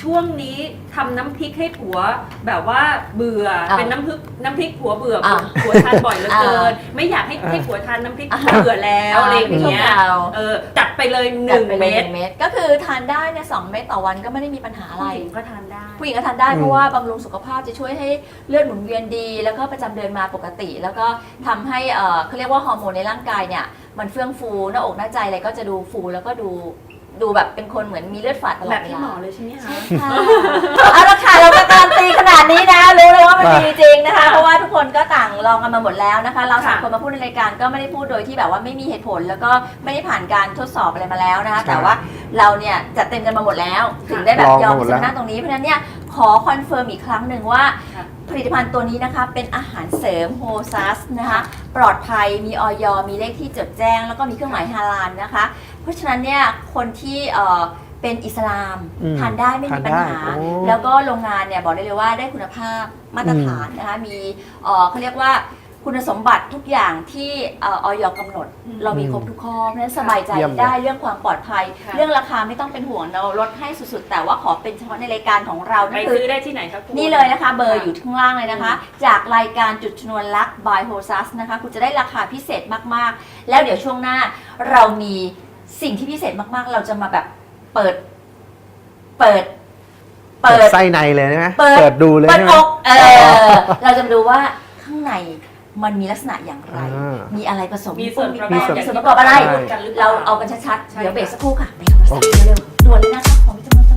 Speaker 2: ช่วงนี้ทำน้ำพริกให้ผัวแบบว่าเบื่อ
Speaker 1: อ่า
Speaker 2: เป็นน้ำพริกน้ำพริกผัวเบื่ออาผัวทานบ่อยเหลือเกิน ไม่อยากให้
Speaker 3: อ่า
Speaker 2: ให้ผัวทานน้ำพริก
Speaker 1: อ่า
Speaker 2: เบื่อแล้วอะไรอย่างเงี้ย
Speaker 1: ช่วคราว
Speaker 2: เออจัดไปเลยห
Speaker 1: จัด
Speaker 2: นึ่ง
Speaker 1: ไปเลย
Speaker 2: เม็ด
Speaker 1: หนึ่งเม็ดก็คือทานได้เนี่ยสองเม็ดต่อวันก็ไม่ได้มีปัญหาอะไร
Speaker 2: ผู้หญิงก็ทานได้
Speaker 1: ผู้หญิงก็ทานได้
Speaker 3: อืม
Speaker 1: เพราะว่าบำรุงสุขภาพจะช่วยให้เลือดหมุนเวียนดี แล้วก็ประจำเดือนมาปกติ แล้วก็ทำให้เอ่อเขาเรียกว่าฮอร์โมนในร่างกายเนี่ยมันเฟื่องฟูหน้าอกหน้าใจอะไรก็จะดูฟูแล้วก็ดูดูแบบเป็นคนเหมือนมีเลือดฝาดตลอ
Speaker 2: แบ
Speaker 1: ด
Speaker 2: บ
Speaker 1: เว
Speaker 2: พี่
Speaker 1: ลา
Speaker 2: หมอเลยใช่ไหมคะ
Speaker 1: ค่ะเอาละค่ะเราก็การนตีขนาดนี้นะรู้เลยว่ามันดีจริงนะคะ เพราะว่าทุกคนก็ต่างลองกันมาหมดแล้วนะคะ เราสาม
Speaker 2: ค่ะ
Speaker 1: คนมาพูดในรายการก็ไม่ได้พูดโดยที่แบบว่าไม่มีเหตุผล แล้วก็ไม่ได้ผ่านการทดสอบอะไรมาแล้วนะคะ
Speaker 3: ใช่
Speaker 1: แต่ว่าเราเนี่ยจัดเต็มกันมาหมดแล้ว ถึงได้แบบ
Speaker 3: ลอง
Speaker 1: ยอม
Speaker 3: มาหมด
Speaker 1: ส
Speaker 3: แล้ว
Speaker 1: นั่งตรงนี้เพราะฉะนั้นเนี่ยข อคอนเฟิร์มอีกครั้งหนึ่งว่า
Speaker 2: ค่ะ
Speaker 1: ผลิตภัณฑ์ตัวนี้นะคะเป็นอาหารเสริมโฮซัสนะคะปลอดภัยมีออยมีเลขที่จดแจ้ง แล้วก็มีเครื่องหมายฮาลาลนะคะ เพราะฉะนั้นเนี่ยคนที่เอ่อเป็นอิสลาม
Speaker 3: อืม
Speaker 1: ทานได้ไม่มีปัญหา
Speaker 3: ทานได้โอ้
Speaker 1: แล้วก็โรงงานเนี่ยบอกได้เลยว่าได้คุณภาพมาตรฐานนะคะมีเอ่อเขาเรียกว่า คุณสมบัติทุกอย่างที่เอ่อออยกำหนด
Speaker 2: อืม
Speaker 1: เรามีครบทุกข้อเพราะฉะนั้นสบายใจ
Speaker 3: เยี่ยมเลย
Speaker 1: ได้เรื่องความปลอดภัย
Speaker 2: ค่ะ
Speaker 1: เรื่องราคาไม่ต้องเป็นห่วงเราลดให้สุดๆ แต่ว่าขอเป็นเฉพาะในรายการของเรา
Speaker 2: ไป
Speaker 1: นั่นคือ
Speaker 2: ซื้อได้ที่ไหนครับคุณ
Speaker 1: นี่เลยนะคะ เบอร์อยู่ข้างล่างเลยนะคะ จากรายการจุดชนวนรัก by h o s a s นะคะ คุณจะได้ราคาพิเศษมากๆ แล้วเดี๋ยวช่วงหน้าเรามีสิ่งที่พิเศษมากๆ เราจะมาแบบเปิด เปิด เปิด
Speaker 3: ไส้ในเลยใช่ไหม
Speaker 1: เปิด
Speaker 3: เปิดดูเลย
Speaker 1: เปิด
Speaker 3: ใช่ไหม
Speaker 1: อกเออ เราจะมาดูว่าข้างใน มันมีลักษณะอย่างไรมีอะไรผสม
Speaker 2: มีส่วนประกอบมี
Speaker 1: ส่วนประกอบอะไร
Speaker 2: เรา
Speaker 1: เอากันชัดๆเดี๋ยวเบรกสักครู่ค่ะไปโทรศัพท์เร็วๆด่วนเลยนะคะของพี่จำนวนจำ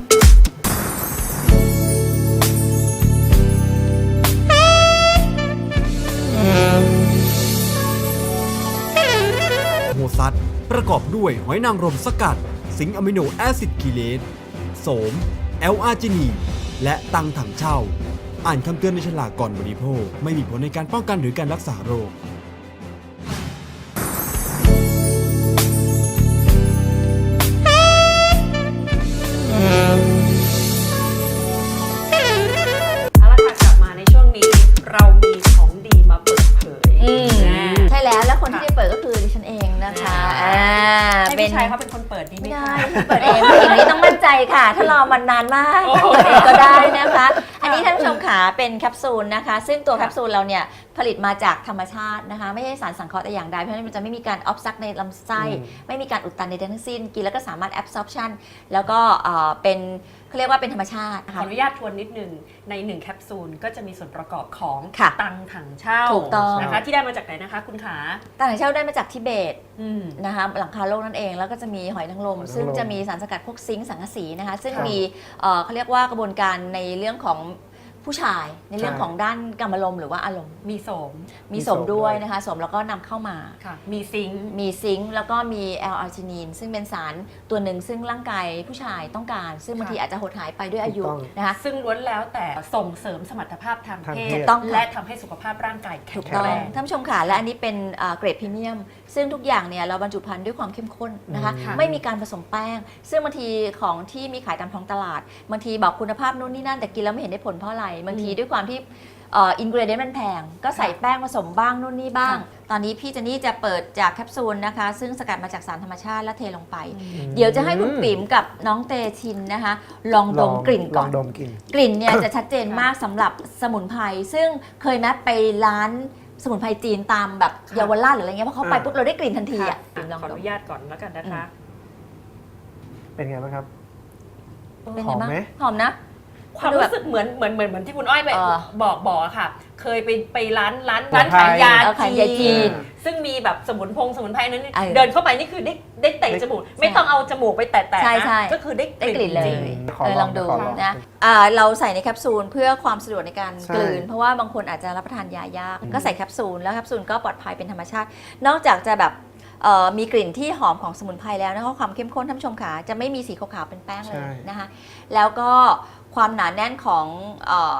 Speaker 1: นโมซัส
Speaker 4: ประกอบด้วยหอยนางรมสกัด สิงอะมิโนแอซิดกิเลสโสม แอลอาร์จินี และตังถังเช่า อ่านคำเตือนในฉลากก่อนบริโภค ไม่มีผลในการป้องกันหรือการรักษาโรค
Speaker 2: เอาละค่ะกลับมาในช่วงนี้เรามีของดีมาเปิดเผย
Speaker 1: อืม
Speaker 2: นะ
Speaker 1: ใช่แล้วแล้วคนที่
Speaker 2: ค่ะ
Speaker 1: ได้เปิดก็คือดิฉันเองนะคะ
Speaker 2: อ่า
Speaker 1: อ่า
Speaker 2: ให้
Speaker 1: เป็น
Speaker 2: พี่ชายเขาเป็นคนเปิดดีไหม
Speaker 1: ไม่
Speaker 2: คะ
Speaker 1: ได้เปิดเองผู้หญิงนี้ต้องมั่นใจค่ะ ถ้ารอมันนานมาก
Speaker 2: โอ้โห
Speaker 1: เปิดเองก็ได้นะคะอันนี้ท่าน ผู้ชมขาเป็นแคปซูลนะคะ ซึ่งตัวแคปซูลเราเนี่ยผลิตมาจากธรรมชาตินะคะ ไม่ใช่สารสังเคราะห์แต่อย่างใดเพราะฉะนั้นมันจะไม่มีการออฟซักในลำไส้
Speaker 3: อืม
Speaker 1: ไม่มีการอุดตันใดๆทั้งสิ้น กินแล้วก็สามารถแอบซอ t ชันแล้วก็เอ่อเป็นเขาเรียกว่าเป็นธรรมชาตินะ
Speaker 2: ขอ
Speaker 1: คะ
Speaker 2: อนุญาตทวนนิดนึงในหนึ่งแคปซูลก็จะมีส่วนประกอบของ
Speaker 1: ค่ะ
Speaker 2: ตังถังเช่า
Speaker 1: ถูกต้อง
Speaker 2: นะคะที่ได้มาจากไหนนะคะ คุณขา
Speaker 1: ต่างชาติได้มาจากทิเบต
Speaker 2: อืม
Speaker 1: นะคะหลังคาโลกนั่นเองแล้วก็จะมีหอยนางรม
Speaker 3: หอยนางรม
Speaker 1: ซึ่งจะมีสารสกัดพวกซิงค์สังกะสีนะคะ ซึ่ง
Speaker 3: ครับ
Speaker 1: มีเอ่อเขาเรียกว่ากระบวนการในเรื่องของ ผู้ชายในเรื่อง
Speaker 3: ใช่
Speaker 1: ของด้านกรรมลมณ์หรือว่าอารมณ์
Speaker 2: มีโสม
Speaker 1: มี
Speaker 3: มี
Speaker 1: สม
Speaker 3: สม
Speaker 1: ด้
Speaker 3: ด้
Speaker 1: ว
Speaker 3: วยย
Speaker 1: นะคะสมแล้วก็นำเข้ามา
Speaker 2: ค่ะมีซิงค์
Speaker 1: มีซิงค์แล้วก็มีแอลอาร์จินีนซึ่งเป็นสารตัวหนึ่งซึ่งร่างกายผู้ชายต้องการ ซึ่งบางทีอาจจะหดหายไปด้วยอายุ
Speaker 3: ถูกต้อง
Speaker 1: นะคะ
Speaker 2: ซึ่งล้วนแล้วแต่ส่งเสริมสมรรถภาพทาง
Speaker 3: ทาง
Speaker 2: เพ
Speaker 3: เพ
Speaker 2: ศ
Speaker 3: ศ
Speaker 1: ต้องค่ะ
Speaker 2: และทำให้สุขภาพร่างกายแข็
Speaker 1: ถู
Speaker 2: ง
Speaker 1: กต้อง
Speaker 2: แรง
Speaker 1: ท่านผู้ชมค่ะและอันนี้เป็นอ่าเกรดพรีเมียม ซึ่งทุกอย่างเนี่ยเราบรรจุภัณฑ์ด้วยความเข้มข้นนะคะ
Speaker 3: อืม
Speaker 1: ไม่มีการผสมแป้ง ซึ่งบางทีของที่มีขายตามท้องตลาด บางทีบอกคุณภาพนู่นนี่นั่นแต่กินแล้วไม่เห็นได้ผลเพราะอะไรบางทีด้วยความที่อินกรเดียนมันแพง ก็ใส่แป้งผสมบ้างนู่นนี่บ้าง ตอนนี้พี่เจนนี่จะเปิดจากแคปซูลนะคะ ซึ่งสกัดมาจากสารธรรมชาติและเทลงไป เดี๋ยวจะให้คุณปิ๋มกับน้องเตชินนะคะ ลองดมกลิ่นก่อน
Speaker 3: ลองดมกลิ่น
Speaker 1: กลิ่นเนี่ยจะชัดเจนมากสำหรับสมุนไพรซึ่งเคยแมไปร้านสมุนไพรจีนตามแบบ
Speaker 2: ค่ะ
Speaker 1: เยาวราชหรืออะไรเงี้ยเพราะเขาไป
Speaker 3: อ่า
Speaker 1: ปุ๊บเราได้กลิ่นทันที
Speaker 2: ค่ะ
Speaker 1: อะปิ่มลอง
Speaker 2: ขออ
Speaker 1: ดม
Speaker 2: นุญาตก่อนแล้วกันนะคะ
Speaker 3: เป็นไงบ้างครับ
Speaker 1: เป็นไง
Speaker 3: หอม
Speaker 1: บ้าง
Speaker 3: ไหม
Speaker 1: หอมนะ
Speaker 2: ความรู้สึกเหมือนเหมือนเหมือนเหมือนที่คุณอ้อยไป
Speaker 1: เออ
Speaker 2: บอกบอกอะค่ะ เคยไปไปร้านร้าน
Speaker 3: สมุ
Speaker 2: ร้าน
Speaker 3: นไพร
Speaker 2: ขายยา
Speaker 1: เออขายยาจีน
Speaker 2: ซึ่งมีแบบสมุนพงสมุนไพรนั้นนี่
Speaker 1: เออ
Speaker 2: เดินเข้าไปนี่คือได้ได้เตะจมูก ไม่ต้องเอาจมูกไปแตะๆ
Speaker 1: ใช่
Speaker 2: นะ
Speaker 1: ใช่
Speaker 2: ก็คือได้
Speaker 1: ได้กลิ่นเลย
Speaker 2: จริง
Speaker 3: ขอ
Speaker 1: เออ
Speaker 3: ล
Speaker 1: ล
Speaker 3: อ
Speaker 1: องงดู
Speaker 3: ขอลอง
Speaker 1: นะอ่าเราใส่ในแคปซูลเพื่อความสะดวกในการ
Speaker 3: ใช่
Speaker 1: กลืน เพราะว่าบางคนอาจจะรับประทานยายากก็ใส่แคปซูลแล้วแคปซูลก็ปลอดภัยเป็นธรรมชาติ นอกจากจะแบบเอ่อ มีกลิ่นที่หอมของสมุนไพรแล้วนะคะความเข้มข้นท่านผู้ชมขาจะไม่มีสีขาวๆเป็นแป้งเลย
Speaker 3: ใช่
Speaker 1: นะคะแล้วก็ความหนาแน่นของเอ่อ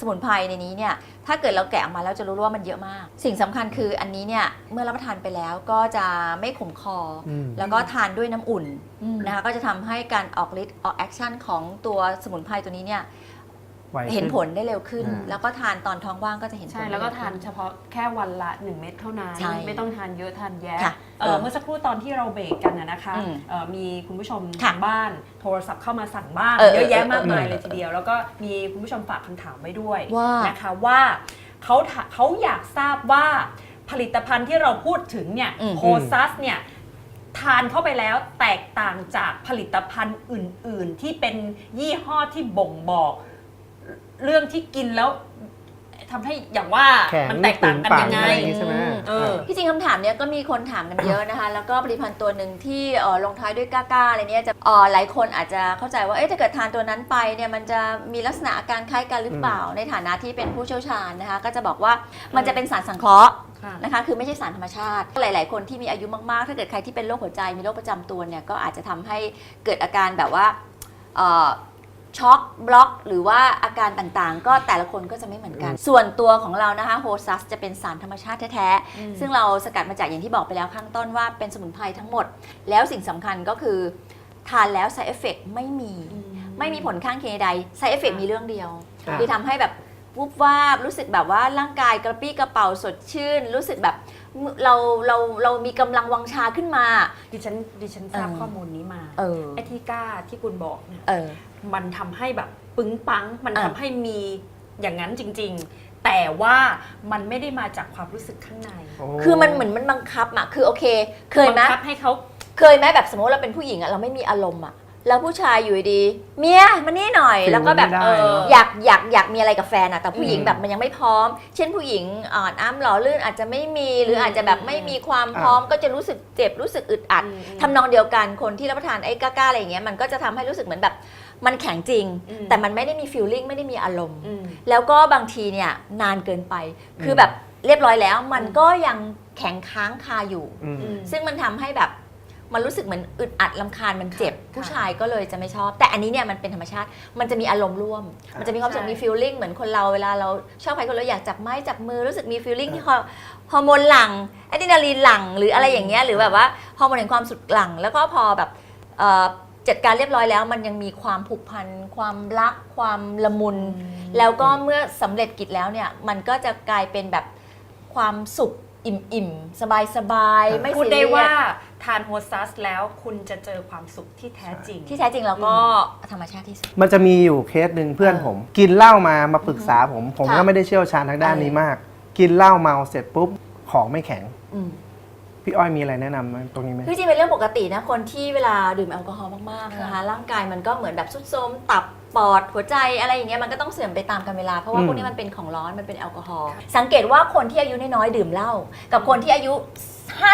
Speaker 1: สมุนไพรในนี้เนี่ยถ้าเกิดเราแกะออกมาแล้วจะรู้ว่ามันเยอะมาก สิ่งสำคัญคืออันนี้เนี่ยเมื่อรับประทานไปแล้วก็จะไม่ขมคออ
Speaker 3: อืม
Speaker 1: แล้วก็ทานด้วยน้ำอุ่น
Speaker 2: อืม
Speaker 1: นะคะก็จะทำให้การออกฤทธิ์ออกแอคชั่นของตัวสมุนไพรตัวนี้เนี่ย
Speaker 3: ไวขึ้น
Speaker 1: เห็นผลได้เร็วขึ้น
Speaker 3: อ่า
Speaker 1: แล้วก็ทานตอนท้องว่างก็จะเห็นผล
Speaker 2: ใช่แล้วก็
Speaker 1: ได้เร็
Speaker 2: ทาน
Speaker 1: ขึ้
Speaker 2: เฉพาะแค่วันละ 1 เม็ดเท่านั้น
Speaker 1: ใช่
Speaker 2: ไม่ต้องทานเยอะทานแยะ
Speaker 1: ค่ะ
Speaker 2: เอ่อเมื่อสักครู่ตอนที่เราเบรกกันนะนะคะ
Speaker 1: อืม
Speaker 2: เอ่อมีคุณผู้ชม
Speaker 1: ค่ะ
Speaker 2: ทางบ้านโทรศัพท์เข้ามาสั่งบ้าง
Speaker 1: เออ
Speaker 2: เยอะแยะ
Speaker 1: เออ
Speaker 2: มากมาย
Speaker 3: เออ
Speaker 2: เลยทีเดียว แล้วก็มีคุณผู้ชมฝากคำถามไว้ด้วย
Speaker 1: ว่า
Speaker 2: นะคะว่าเขาถาเขาอยากทราบว่าผลิตภัณฑ์ที่เราพูดถึงเนี่ย
Speaker 1: อืม
Speaker 2: โพซัสเนี่ยทานเข้าไปแล้วแตกต่างจากผลิตภัณฑ์อื่น ๆ ที่เป็นยี่ห้อที่บ่งบอก เรื่องที่กินแล้วทำให้อย่างว่า
Speaker 3: แข็ง
Speaker 2: มันแตกต่างกันยังไง
Speaker 3: ปากอะไรอย่างงี้ใช่ไหม
Speaker 2: เออ
Speaker 1: ที่จริงคำถามเนี้ยก็มีคนถามกันเยอะนะคะ แล้วก็ผลิตภัณฑ์ตัวหนึ่งที่เอ่อลงท้ายด้วยก้าๆอะไรเนี้ยจะเอ่อหลายคนอาจจะเข้าใจว่าเอ๊ะถ้าเกิดทานตัวนั้นไปเนี่ยมันจะมีลักษณะอาการคล้ายกันหรือเปล่า ในฐานะที่เป็นผู้เชี่ยวชาญนะคะ ก็จะบอกว่ามันจะเป็นสารสังเคราะห์
Speaker 2: ค่ะ
Speaker 1: นะคะคือไม่ใช่สารธรรมชาติ หลาย ๆ คนที่มีอายุมาก ๆ ถ้าเกิดใครที่เป็นโรคหัวใจมีโรคประจำตัวเนี่ยก็อาจจะทำให้เกิดอาการแบบว่าเอ่อ ช็อกบล็อก หรือว่าอาการต่างๆ ก็แต่ละคนก็จะไม่เหมือนกัน ส่วนตัวของเรานะคะโฮซัสจะเป็นสารธรรมชาติแท้ๆ ซึ่งเราสกัดมาจากอย่างที่บอกไปแล้วข้างต้นว่าเป็นสมุนไพรทั้งหมด แล้วสิ่งสำคัญก็คือ ทานแล้ว side effect ไม่มี ไม่มีผลข้างเคียงใด side effect มีเรื่องเดียว
Speaker 3: อ่า
Speaker 1: คือทำให้แบบ วุบวาบรู้สึกแบบว่าร่างกายกระปรี้กระเป๋าสดชื่น รู้สึกแบบเราเราเรามีกำลังวังชาขึ้นมา
Speaker 2: ดิฉันดิฉันทราบ
Speaker 1: เออ
Speaker 2: ข้อมูลนี้มา
Speaker 1: เออ
Speaker 2: ไอ้ที่กล้าที่คุณบอกเนี่ย
Speaker 1: เออ
Speaker 2: มันทำให้แบบปึ้งปัง มัน
Speaker 1: อะ
Speaker 2: ทำให้มีอย่างนั้นจริง ๆ แต่ว่ามันไม่ได้มาจากความรู้สึกข้างใน
Speaker 3: โอ้
Speaker 1: คือมันเหมือนมันบังคับอะคือโอเค เคยไหม
Speaker 2: บังคับให้เขา
Speaker 1: เคยไหมแบบสมมติเราเป็นผู้หญิงอะเราไม่มีอารมณ์อะ แล้วผู้ชายอยู่ดีๆเมียมานี่หน่อย
Speaker 3: ฟิล
Speaker 1: แล้วก็แบบ
Speaker 3: มันไม่ได้
Speaker 1: เออ
Speaker 3: เนอะ
Speaker 1: อยากอยากอยากมีอะไรกับแฟนอะแต่ผู้หญิง
Speaker 3: อืม
Speaker 1: แบบมันยังไม่พร้อม เช่นผู้หญิงอ่อนอ้ำหล่อลื่นอาจจะไม่มีหรืออาจจะแบบไม่มีความพร้อมก็จะรู้สึกเจ็บรู้สึกอึดอัด
Speaker 2: อืม
Speaker 1: ทำนองเดียวกันคนที่รับประทานไอ้ก้าๆอะไรอย่างเงี้ยมันก็จะทำให้รู้สึกเหมือนแบบมันแข็งจริง
Speaker 2: อืม
Speaker 1: แต่มันไม่ได้มีฟีลลิ่งไม่ได้มีอารมณ์
Speaker 2: อืม
Speaker 1: แล้วก็บางทีเนี่ยนานเกินไป คือแบบเรียบร้อยแล้วมันก็ยังแข็งค้างคาอยู่
Speaker 3: อืม
Speaker 2: อืม
Speaker 1: ซึ่งมันทำให้แบบ มันรู้สึกเหมือนอึดอัดลำคาญมันเจ็บ
Speaker 2: ค่ะ
Speaker 1: ผู้ชายก็เลยจะไม่ชอบ แต่อันนี้เนี่ยมันเป็นธรรมชาติ มันจะมีอารมณ์ร่วม มันจะมีความรู้สึก
Speaker 2: ใช่
Speaker 1: มีฟีลลิ่งเหมือนคนเราเวลาเราชอบใครคนเราอยากจับไม้จับมือรู้สึกมีฟีลลิ่งที่ฮอร์ฮอร์โมนหลั่งอะดรีนาลีนหลั่งหรืออะไรอย่างเงี้ยหรือแบบว่าฮอร์โมนแห่งความสุขหลั่งแล้วก็พอแบบเอ่อจัดการเรียบร้อยแล้ว มันยังมีความผูกพันความรักความละมุน แล้วก็เมื่อสำเร็จกิจแล้วเนี่ยมันก็จะกลายเป็นแบบความสุข อิ่มๆ สบายๆ ไม่
Speaker 2: พูด
Speaker 1: ซี
Speaker 2: ได้
Speaker 1: เรีย
Speaker 2: ว่า
Speaker 1: ส
Speaker 2: ทานโฮซัสแล้วคุณจะเจอความสุขที่แท้จริง
Speaker 1: ที่แท้จริงเราก็ธรรมชาติที่สุด
Speaker 3: มันจะมีอยู่เคสหนึ่งเพื่อน
Speaker 1: เออ
Speaker 3: ผม กินเหล้ามามาปรึกษาผม ผม
Speaker 1: ค่ะ
Speaker 3: ก็ไม่ได้เชี่ยวชาญทางด้าน
Speaker 1: เออ
Speaker 3: นี้มาก กินเหล้าเมาเสร็จปุ๊บของไม่แข็ง
Speaker 1: อืม
Speaker 3: พี่อ้อยมีอะไรแนะนำไหมตรงนี้ไหม
Speaker 1: คือจริงๆเป็นเรื่องปกตินะคนที่เวลาดื่มแอลกอฮอล์มากๆนะคะร่างกายมันก็เหมือนแบบสุดโทรมตับ ปอดหัวใจอะไรอย่างเงี้ยมันก็ต้องเสื่อมไปตามกาลเวลา เพราะว่า
Speaker 3: อืม
Speaker 1: พวกนี้มันเป็นของร้อนมันเป็นแอลกอฮอล์สังเกตว่าคนที่อายุน้อยๆดื่มเหล้ากับคนที่อายุ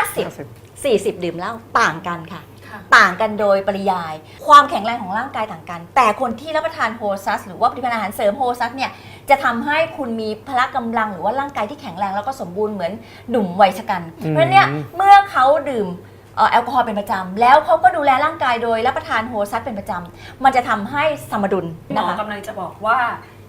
Speaker 1: 50 40 ดื่มเหล้าต่างกันค่ะ
Speaker 2: ค่ะ
Speaker 1: ต่างกันโดยปริยาย ความแข็งแรงของร่างกายต่างกัน แต่คนที่รับประทานโฮซัสหรือว่าผลิตภัณฑ์อาหารเสริมโฮซัสเนี่ยจะทำให้คุณมีพละกำลังหรือว่าร่างกายที่แข็งแรงแล้วก็สมบูรณ์เหมือนหนุ่มวัยชะกัน
Speaker 3: อืม
Speaker 1: เพราะฉะนั้นเนี่ยเมื่อเขาดื่ม เอ่อแอลกอฮอล์เป็นประจำแล้วเขาก็ดูแลร่างกายโดยรับประทานโฮซัสเป็นประจำมันจะทำให้สมดุล
Speaker 2: หม
Speaker 1: นะ
Speaker 2: อ
Speaker 1: คะ
Speaker 2: กำลังจะบอกว่า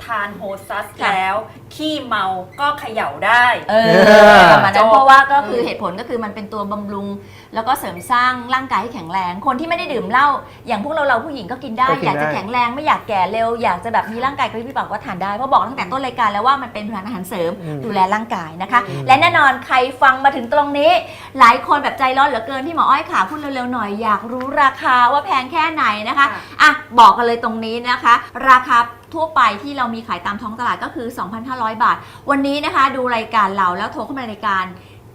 Speaker 2: ทานโฮซัส
Speaker 1: ค่ะ
Speaker 2: แล้ว ขี้เมาก็เขย่าได้
Speaker 1: เออประมาณนั้น
Speaker 2: จบ
Speaker 1: เพราะว่าก็คือเหตุผลก็คือมันเป็นตัวบำรุง แล้วก็เสริมสร้างร่างกายให้แข็งแรง คนที่ไม่ได้ดื่มเหล้าอย่างพวกเราเราผู้หญิงก็กินได้
Speaker 3: ก็กิน
Speaker 1: อยากจะ
Speaker 3: ได้
Speaker 1: แข็งแรงไม่อยากแก่เร็วอยากจะแบบมีร่างกายกระปรี้กระเป๋าก็ทานได้เพราะบอกตั้งแต่ต้นรายการแล้วว่ามันเป็นผลิตภัณฑ์อาหารเสริม
Speaker 3: อืม
Speaker 1: ดูแลร่างกายนะคะ และแน่นอนใครฟังมาถึงตรงนี้ หลายคนแบบใจร้อนเหลือเกินพี่หมออ้อยขาพูดเร็วๆหน่อยอยากรู้ราคาว่าแพงแค่ไหนนะคะ
Speaker 2: ค่ะ
Speaker 1: อะ บอกกันเลยตรงนี้นะคะ ราคา ทั่วไปที่เรามีขายตามท้องตลาดก็คือ 2,500 บาท วันนี้นะคะ ดูรายการเราแล้วโทรเข้ามาในรายการ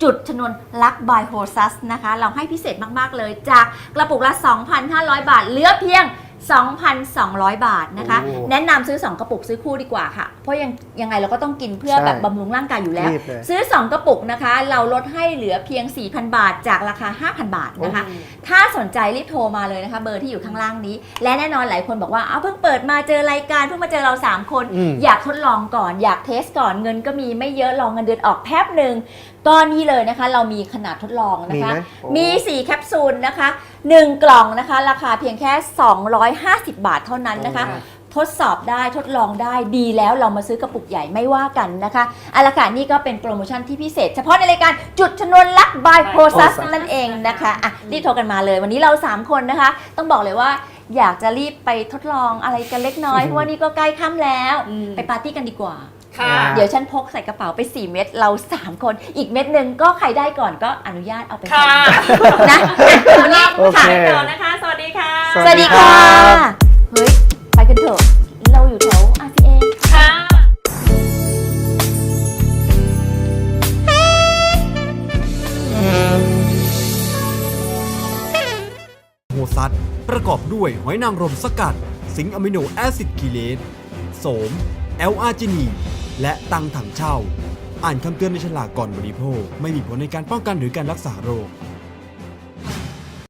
Speaker 1: จุดชนวนลักบายโฮซัสนะคะ เราให้พิเศษมาก ๆ เลยจากกระปุกละ 2,500 บาท เหลือเพียง 2,200 บาทนะคะ
Speaker 3: โอ้
Speaker 1: แนะนำซื้อ 2 กระปุกซื้อคู่ดีกว่าค่ะ เพราะยังยังไงเราก็ต้องกินเพื่อ
Speaker 3: ใช่
Speaker 1: แบบบำรุงร่างกายอยู่แล้ว
Speaker 3: รีบเลย
Speaker 1: ซื้อ 2 กระปุกนะคะ เราลดให้เหลือเพียง 4,000 บาท จากราคา 5,000 บาทนะคะ ถ้าสนใจรีบโทรมาเลยนะคะ เบอร์ที่อยู่ข้างล่างนี้ และแน่นอนหลายคนบอกว่าเอาวเพิ่งเปิดมาเจอรายการเพิ่งมาเจอเรา 3 คน
Speaker 3: อืม
Speaker 1: อยากทดลองก่อน อยากเทสก่อนเงินก็มีไม่เยอะลองเงินเดือนออกแป๊บหนึ่งก็นี่เลยนะคะ เรามีขนาดทดลองนะคะ
Speaker 3: มีไหมโอ้
Speaker 1: มี 4 แคปซูลนะคะ1 กล่องนะคะ ราคาเพียงแค่ 250 บาทเท่านั้นนะคะ
Speaker 3: โอ้
Speaker 1: ทดสอบได้ทดลองได้ดีแล้วเรามาซื้อกระปุกใหญ่ไม่ว่ากันนะคะเอาละค่ะนี่ก็เป็นโปรโมชั่นที่พิเศษ เฉพาะในรายการจุดชนวนลักบายโพซัส
Speaker 3: Process
Speaker 1: นั่นเองนะคะอะรีบโทรกันมาเลย วันนี้เรา 3 คนนะคะ ต้องบอกเลยว่าอยากจะรีบไปทดลองอะไรกันเล็กน้อยเพราะว่านี่ก็ใกล้ค่ำแล้ว
Speaker 2: อืม
Speaker 1: ไปปาร์ตี้กันดีกว่า
Speaker 2: ค่ะ
Speaker 1: เดี๋ยวฉันพกใส่กระเป๋าไป 4 เม็ดเรา 3 คน อีกเม็ดหนึ่งก็ใครได้ก่อนก็อนุญาตเอาไป
Speaker 2: ค่ะ
Speaker 1: นะวันนี้
Speaker 3: โอเค
Speaker 1: ค่ะ
Speaker 2: ไปก่อนนะคะ สวัสดีค่ะ
Speaker 3: ส
Speaker 1: สวัสดีค่ะ
Speaker 3: ครับ
Speaker 1: เฮ้ย ไปกันเถอะ เราอยู่แถว RCA
Speaker 2: ค่ะ
Speaker 4: โฮซัสประกอบด้วยหอยนางรมสกัด สิงค์อะมิโนแอซิดกิเลสโสม แอลอาร์จินี และตังถังเช่า อ่านคำเตือนในฉลากก่อนบริโภค ไม่มีผลในการป้องกันหรือการรักษาโรค